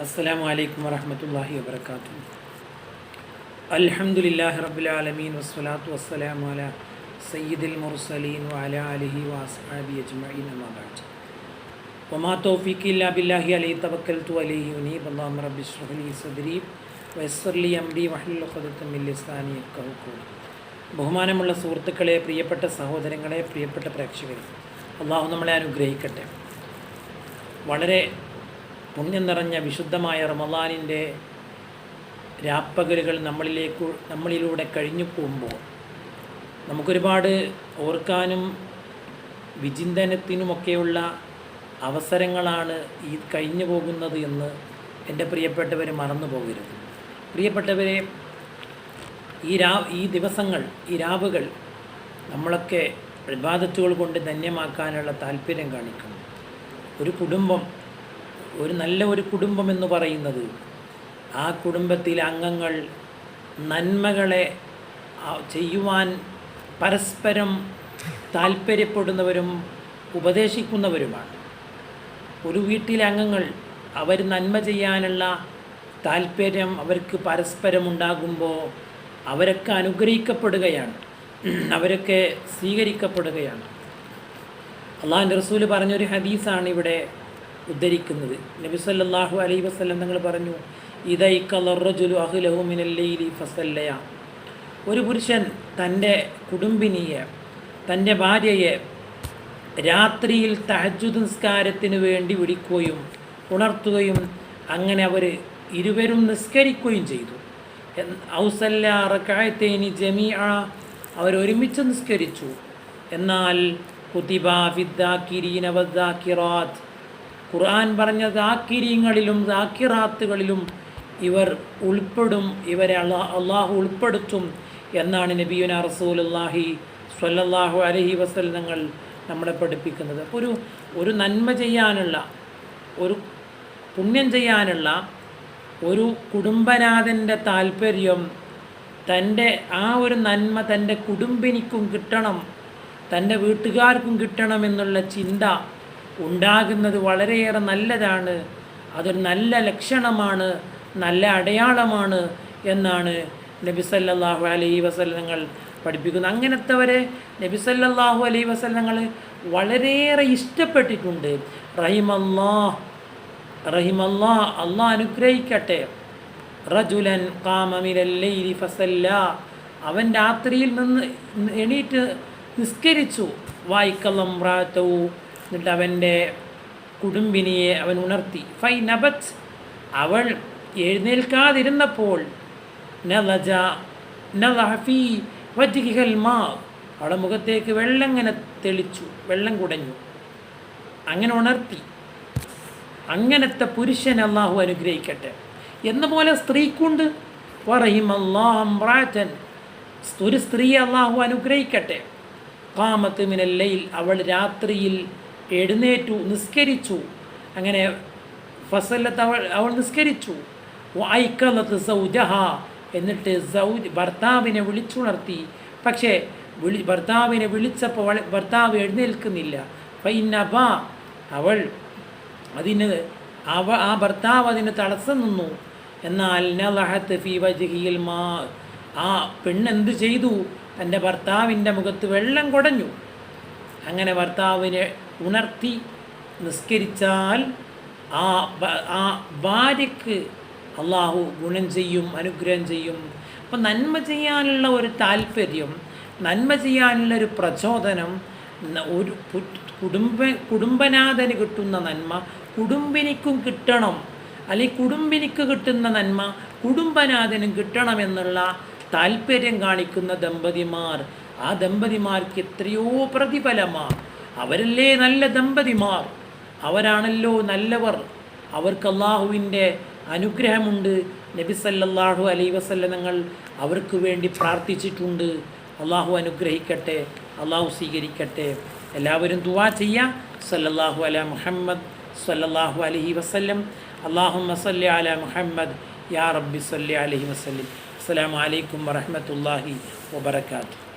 അസ്സലാമു അലൈക്കും വറഹമത്തല്ലാഹി വബർക്കാത്തു അൽഹംദുലില്ലാഹി റബ്ബിൽ ആലമീൻ വസ്സലാത്തു വസ്സലാമു അല സയ്യിദുൽ മുർസലീൻ വഅല ആലിഹി വഅസ്ഹാബി അജ്മഈൻ അമ്മാ ബഅദ്. വമാ തൗഫീഖി ഇല്ലാ ബില്ലാഹി അലൈഹി തവക്കൽതു അലൈഹി ഉനീബ് അല്ലാഹുമ്മ റബ്ബി ഇശ്റഹ് ലി സദ്രി വയസ്സർ ലി അംരി മിൻ ലിസാനി യഫ്ഖഹു ബഹുമാനമുള്ള സുഹൃത്തുക്കളെ പ്രിയപ്പെട്ട സഹോദരങ്ങളെ പ്രിയപ്പെട്ട പ്രേക്ഷകരെ അള്ളാഹു നമ്മളെ അനുഗ്രഹിക്കട്ടെ. വളരെ പുണ്യം നിറഞ്ഞ വിശുദ്ധമായ റമദാനിന്റെ രാപ്പകലുകൾ നമ്മളിലേക്ക് നമ്മളിലൂടെ കഴിഞ്ഞു പോകുമ്പോൾ നമുക്കൊരുപാട് ഓർക്കാനും വിചിന്തനത്തിനുമൊക്കെയുള്ള അവസരങ്ങളാണ് ഈ കഴിഞ്ഞു പോകുന്നത് എന്ന് എന്റെ പ്രിയപ്പെട്ടവർ മറന്നു പോകരുത്. പ്രിയപ്പെട്ടവരെ ഈ രാ ഈ ദിവസങ്ങൾ ഈ രാവുകൾ നമ്മളൊക്കെ വിവാദത്തുകൾ കൊണ്ട് ധന്യമാക്കാനുള്ള താല്പര്യം കാണിക്കുന്നു. ഒരു കുടുംബം ഒരു നല്ല ഒരു കുടുംബം എന്ന് പറയുന്നത് ആ കുടുംബത്തിലെ അംഗങ്ങൾ നന്മകളെ ചെയ്യുവാൻ പരസ്പരം താല്പര്യപ്പെടുന്നവരും ഉപദേശിക്കുന്നവരുമാണ്. ഒരു വീട്ടിലെ അംഗങ്ങൾ അവർ നന്മ ചെയ്യാനുള്ള താല്പര്യം അവർക്ക് പരസ്പരം ഉണ്ടാകുമ്പോൾ അവരൊക്കെ അനുഗ്രഹിക്കപ്പെടുകയാണ്. അവരൊക്കെ സ്വീകരിക്കപ്പെടുകയാണ്. അള്ളാഹു റസൂൽ പറഞ്ഞൊരു ഹദീസാണ് ഇവിടെ ഉദ്ധരിക്കുന്നത്. നബി സല്ലാഹു അലൈ വസ്ലം തങ്ങൾ പറഞ്ഞു ഇതൈക്കലറജുലു അഹുലഹു മിനല്ലൈലി ഫസല്ലയ. ഒരു പുരുഷൻ തന്റെ കുടുംബിനിയെ തന്റെ ഭാര്യയെ രാത്രിയിൽ തഹജുദ് നിസ്കാരത്തിന് വേണ്ടി വിളിക്കുകയും ഉണർത്തുകയും അങ്ങനെ അവർ ഇരുവരും നിസ്കരിക്കുകയും ചെയ്തു. ഔസല്ല റക്കായത്തേനി ജമീ അവരൊരുമിച്ച് നിസ്കരിച്ചു. എന്നാൽ കുതിബ ഫിദ്ദാക്കിരീന വദ്ദാക്കിറാത്ത് ഖുർആൻ പറഞ്ഞ ദാക്കിരിയങ്ങളിലും ദാക്കിറാത്തുകളിലും ഇവർ ഉൾപ്പെടും ഇവരെ അള്ളാ അള്ളാഹു ഉൾപ്പെടുത്തും എന്നാണ് നബിയുന റസൂലുല്ലാഹി സ്വല്ലല്ലാഹു അലഹി വസല്ലങ്ങൾ നമ്മളെ പഠിപ്പിക്കുന്നത്. അപ്പോൾ ഒരു ഒരു നന്മ ചെയ്യാനുള്ള ഒരു പുണ്യം ചെയ്യാനുള്ള ഒരു കുടുംബനാഥന്റെ താല്പര്യം തന്റെ ആ ഒരു നന്മ തന്റെ കുടുംബിനിക്കും കിട്ടണം തന്റെ വീട്ടുകാർക്കും കിട്ടണമെന്നുള്ള ചിന്ത ഉണ്ടാകുന്നത് വളരെയേറെ നല്ലതാണ്. അതൊരു നല്ല ലക്ഷണമാണ് നല്ല അടയാളമാണ് എന്നാണ് നബി സല്ലല്ലാഹു അലൈഹി വസല്ലങ്ങൾ പഠിപ്പിക്കുന്നത്. അങ്ങനത്തെവരെ നബി സല്ലല്ലാഹു അലൈഹി വസല്ലങ്ങൾ വളരെയേറെ ഇഷ്ടപ്പെട്ടിട്ടുണ്ട്. റഹിമല്ലാ റഹിമല്ലാ അള്ളാഹ് അനുഗ്രഹിക്കട്ടെ. റജുലൻ കാമമിരല്ലൈരി ഫസല്ല. അവൻ രാത്രിയിൽ നിന്ന് എണീറ്റ് നിസ്കരിച്ചു. വായിക്കല്ലം പ്രാത്തവും എന്നിട്ട് അവന്റെ കുടുംബിനിയെ അവൻ ഉണർത്തി. ഫൈ നബത്ത് അവൾ എഴുന്നേൽക്കാതിരുന്നപ്പോൾ നലജ മുഖത്തേക്ക് വെള്ളം ഇങ്ങനെ തെളിച്ചു വെള്ളം കുടഞ്ഞു. അങ്ങനെ ഉണർത്തി. അങ്ങനത്തെ പുരുഷൻ അള്ളാഹു അനുഗ്രഹിക്കട്ടെ. എന്ന പോലെ സ്ത്രീക്കുണ്ട് പറയും അള്ളാഹൻ ഒരു സ്ത്രീ അള്ളാഹു അനുഗ്രഹിക്കട്ടെ. കാമത്ത് മിനല്ലയിൽ അവൾ രാത്രിയിൽ എഴുന്നേറ്റു നിസ്കരിച്ചു. അങ്ങനെ ഫസലത്ത് അവൾ അവൾ നിസ്കരിച്ചു. ഐക്കലത്ത് സൗജഹ എന്നിട്ട് സൗജ് ഭർത്താവിനെ വിളിച്ചുണർത്തി. പക്ഷേ വിളി ഭർത്താവിനെ വിളിച്ചപ്പോൾ ഭർത്താവ് എഴുന്നേൽക്കുന്നില്ല. ഫൈനബ അവൾ അതിന് അവ ആ ഭർത്താവ് അതിന് തടസ്സം നിന്നു. എന്നാൽ നലഹത്ത് ഫി വജഹിയിൽ മാ ആ പെണ്ണെന്ത് ചെയ്തു? തന്റെ ഭർത്താവിന്റെ മുഖത്ത് വെള്ളം കുടഞ്ഞു. അങ്ങനെ ഭർത്താവിനെ ഉണർത്തി നിസ്കരിച്ചാൽ ആ ആ ഭാര്യക്ക് അള്ളാഹു ഗുണം ചെയ്യും അനുഗ്രഹം ചെയ്യും. അപ്പം നന്മ ചെയ്യാനുള്ള ഒരു താല്പര്യം നന്മ ചെയ്യാനുള്ള ഒരു പ്രചോദനം ഒരു കുടുംബ കുടുംബനാഥന് കിട്ടുന്ന നന്മ കുടുംബിനിക്കും കിട്ടണം. അല്ലെങ്കിൽ കുടുംബിനിക്ക് കിട്ടുന്ന നന്മ കുടുംബനാഥനും കിട്ടണമെന്നുള്ള താല്പര്യം കാണിക്കുന്ന ദമ്പതിമാർ. ആ ദമ്പതിമാർക്ക് എത്രയോ പ്രതിഫലമാണ് അവരല്ലേ നല്ല ദമ്പതിമാർ? അവരാണല്ലോ നല്ലവർ. അവർക്ക് അള്ളാഹുവിന്റെ അനുഗ്രഹമുണ്ട്. നബി സല്ലല്ലാഹു അലൈ വസല്ലങ്ങൾ അവർക്ക് വേണ്ടി പ്രാർത്ഥിച്ചിട്ടുണ്ട്. അള്ളാഹു അനുഗ്രഹിക്കട്ടെ അള്ളാഹു സ്വീകരിക്കട്ടെ. എല്ലാവരും ദുവാ ചെയ്യാം. സല്ലല്ലാഹു അല മുഹമ്മദ് സല്ലല്ലാഹു അലഹി വസല്ലം. അള്ളാഹു മസല്ല അല മുഹമ്മദ് യാ റബ്ബി സല്ലി അലഹി വസല്ലം. അസ്സാം വലൈക്കും വറഹമത്തല്ലാഹി വബർക്കാത്തു